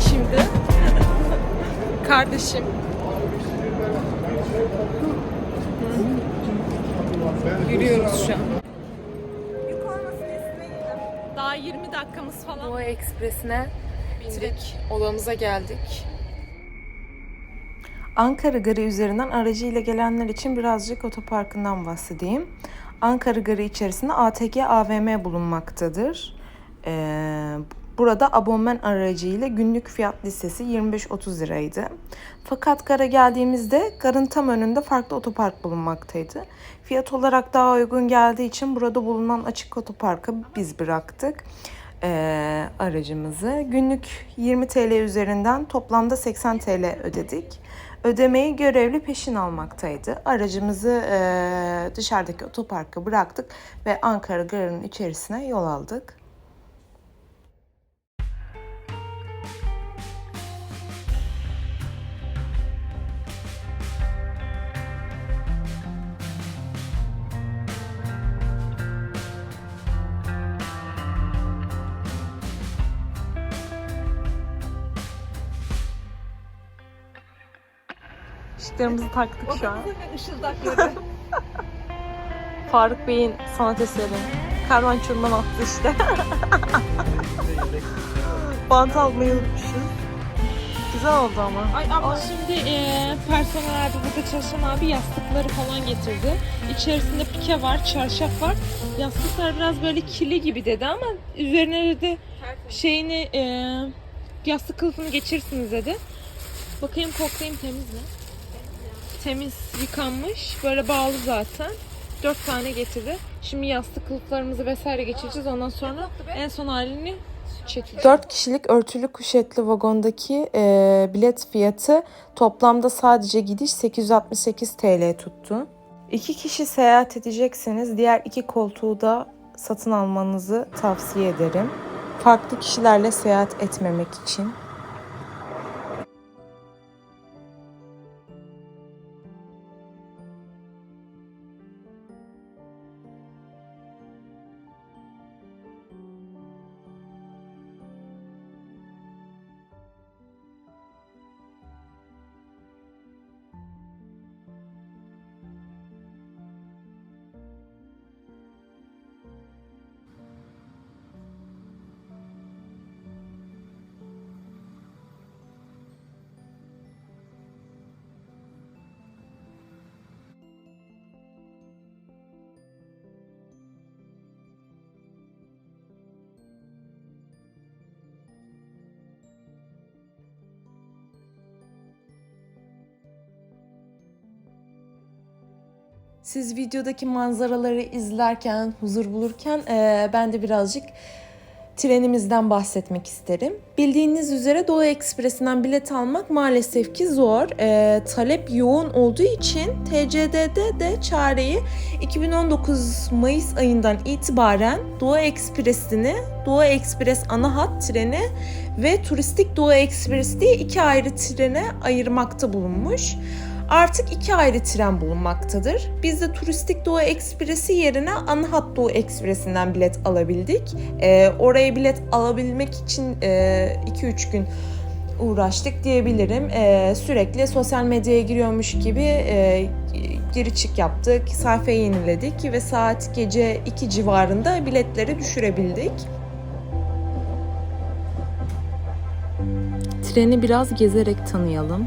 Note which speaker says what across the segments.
Speaker 1: şimdi. Kardeşim. Yürüyoruz şu an. Daha 20 dakikamız falan. Doğu Ekspresi'ne bindik. Odamıza geldik.
Speaker 2: Ankara Garı üzerinden aracıyla gelenler için birazcık otoparkından bahsedeyim. Ankara Garı içerisinde ATG AVM bulunmaktadır. Ee, burada abonman aracıyla günlük fiyat listesi 25-30 liraydı. Fakat gara geldiğimizde garın tam önünde farklı otopark bulunmaktaydı. Fiyat olarak daha uygun geldiği için burada bulunan açık otoparka biz bıraktık ee, aracımızı. Günlük 20 TL üzerinden toplamda 80 TL ödedik. Ödemeyi görevli peşin almaktaydı. Aracımızı ee, dışarıdaki otoparka bıraktık ve Ankara Garı'nın içerisine yol aldık. Işıklarımızı taktık şu an.
Speaker 1: Işıldakladı.
Speaker 2: Faruk Bey'in sanat eseri. Karman çurman attı işte. Bant almayı unutmuşuz. Güzel oldu ama.
Speaker 1: Ay ama şimdi e, personel abi burada çalışan abi yastıkları falan getirdi. İçerisinde pike var, çarşaf var. Yastıklar biraz böyle kirli gibi dedi ama üzerine de şeyini e, yastık kılıfını geçirsiniz dedi. Bakayım koklayayım temiz mi? Temiz, yıkanmış. Böyle bağlı zaten. Dört tane getirdi. Şimdi yastık kılıflarımızı vesaire geçireceğiz. Ondan sonra en son halini çekeceğiz.
Speaker 2: 4 kişilik örtülü kuşetli vagondaki e, bilet fiyatı toplamda sadece gidiş 868 TL tuttu. 2 kişi seyahat edecekseniz diğer iki koltuğu da satın almanızı tavsiye ederim. Farklı kişilerle seyahat etmemek için. Siz videodaki manzaraları izlerken, huzur bulurken eee, ben de birazcık trenimizden bahsetmek isterim. Bildiğiniz üzere Doğu Ekspresi'nden bilet almak maalesef ki zor. Eee, talep yoğun olduğu için TCD'de de çareyi 2019 Mayıs ayından itibaren Doğu Ekspresi'ni, Doğu Ekspres ana hat treni ve Turistik Doğu Ekspresi diye iki ayrı trene ayırmakta bulunmuş. Artık iki ayrı tren bulunmaktadır. Biz de Turistik Doğu Ekspresi yerine ana hat Doğu Ekspresi'nden bilet alabildik. Ee, oraya bilet alabilmek için 2-3 gün uğraştık diyebilirim. Ee, sürekli sosyal medyaya giriyormuş gibi e, geri çık yaptık, sayfayı yeniledik ve saat gece 2 civarında biletleri düşürebildik. Treni biraz gezerek tanıyalım.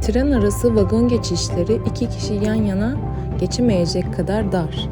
Speaker 2: Tren arası vagon geçişleri iki kişi yan yana geçemeyecek kadar dar.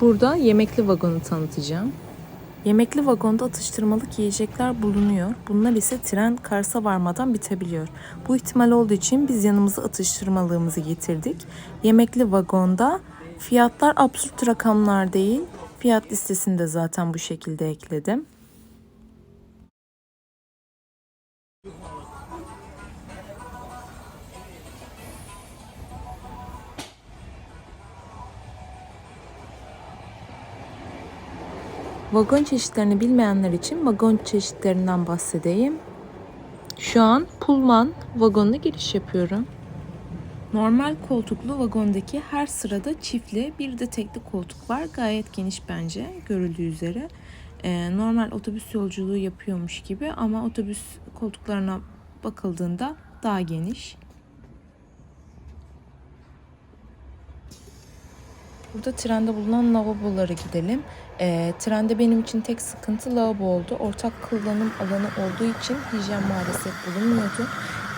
Speaker 2: Burada yemekli vagonu tanıtacağım. Yemekli vagonda atıştırmalık yiyecekler bulunuyor. Bunlar ise tren Kars'a varmadan bitebiliyor. Bu ihtimal olduğu için biz yanımıza atıştırmalığımızı getirdik. Yemekli vagonda fiyatlar absürt rakamlar değil. Fiyat listesini de zaten bu şekilde ekledim. Vagon çeşitlerini bilmeyenler için vagon çeşitlerinden bahsedeyim. Şu an Pullman vagonuna giriş yapıyorum. Normal koltuklu vagondaki her sırada çiftli bir de tekli koltuk var. Gayet geniş bence görüldüğü üzere. Ee, normal otobüs yolculuğu yapıyormuş gibi ama otobüs koltuklarına bakıldığında daha geniş. Burada trende bulunan lavabolara gidelim. Ee, trende benim için tek sıkıntı lavabo oldu. Ortak kullanım alanı olduğu için hijyen maalesef bulunmuyordu.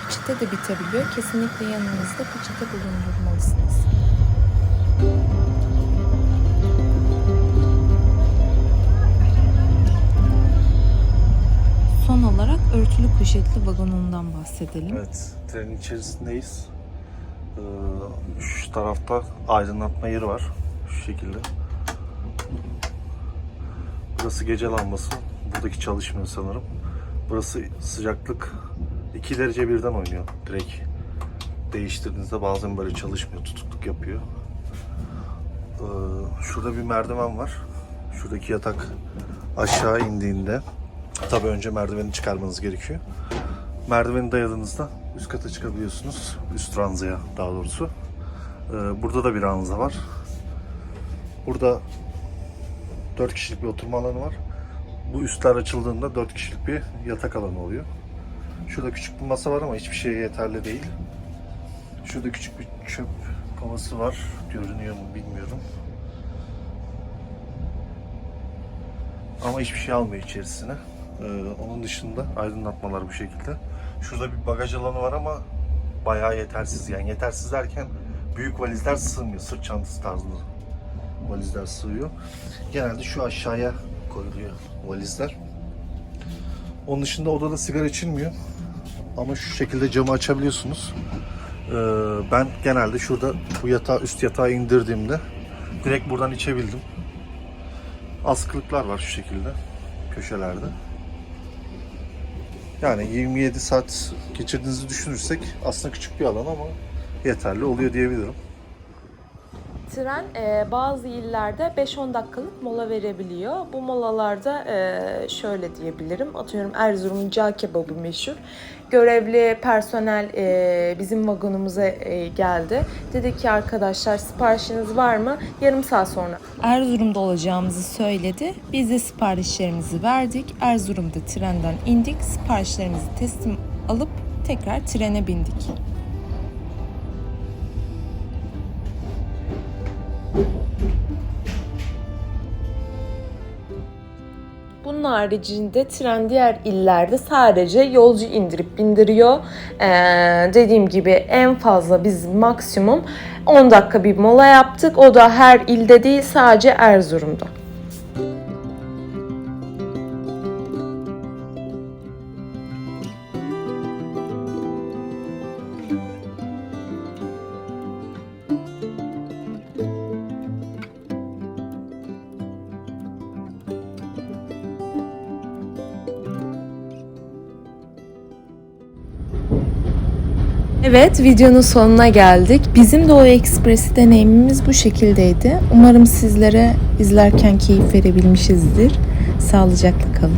Speaker 2: Peçete de bitebiliyor. Kesinlikle yanınızda peçete bulundurmalısınız. Son olarak örtülü poşetli vagonundan bahsedelim.
Speaker 3: Evet, trenin içerisindeyiz. Ee, şu tarafta aydınlatma yeri var. Şu şekilde. Burası gece lambası. Buradaki çalışmıyor sanırım. Burası sıcaklık 2 derece birden oynuyor. Direkt değiştirdiğinizde bazen böyle çalışmıyor, tutukluk yapıyor. Ee, şurada bir merdiven var. Şuradaki yatak aşağı indiğinde tabii önce merdiveni çıkarmanız gerekiyor. Merdiveni dayadığınızda üst kata çıkabiliyorsunuz. Üst ranzaya daha doğrusu. Ee, burada da bir ranza var. Burada 4 kişilik bir oturma alanı var. Bu üstler açıldığında 4 kişilik bir yatak alanı oluyor. Şurada küçük bir masa var ama hiçbir şeye yeterli değil. Şurada küçük bir çöp kovası var. Görünüyor mu bilmiyorum. Ama hiçbir şey almıyor içerisine. Ee, onun dışında aydınlatmalar bu şekilde. Şurada bir bagaj alanı var ama bayağı yetersiz. Yani yetersiz derken büyük valizler sığmıyor. Sırt çantası tarzında valizler sığıyor. Genelde şu aşağıya koyuluyor valizler. Onun dışında odada sigara içilmiyor. Ama şu şekilde camı açabiliyorsunuz. Ee, ben genelde şurada bu yatağı üst yatağı indirdiğimde direkt buradan içebildim. Askılıklar var şu şekilde köşelerde. Yani 27 saat geçirdiğinizi düşünürsek aslında küçük bir alan ama yeterli oluyor diyebilirim.
Speaker 2: Tren e, bazı illerde 5-10 dakikalık mola verebiliyor. Bu molalarda e, şöyle diyebilirim. Atıyorum Erzurum'un cağ kebabı meşhur. Görevli personel e, bizim vagonumuza e, geldi. Dedi ki arkadaşlar siparişiniz var mı? Yarım saat sonra. Erzurum'da olacağımızı söyledi. Biz de siparişlerimizi verdik. Erzurum'da trenden indik. Siparişlerimizi teslim alıp tekrar trene bindik. Bunun haricinde tren diğer illerde sadece yolcu indirip bindiriyor. Ee, dediğim gibi en fazla biz maksimum 10 dakika bir mola yaptık. O da her ilde değil sadece Erzurum'da. Evet, videonun sonuna geldik. Bizim Doğu Ekspresi deneyimimiz bu şekildeydi. Umarım sizlere izlerken keyif verebilmişizdir. Sağlıcakla kalın.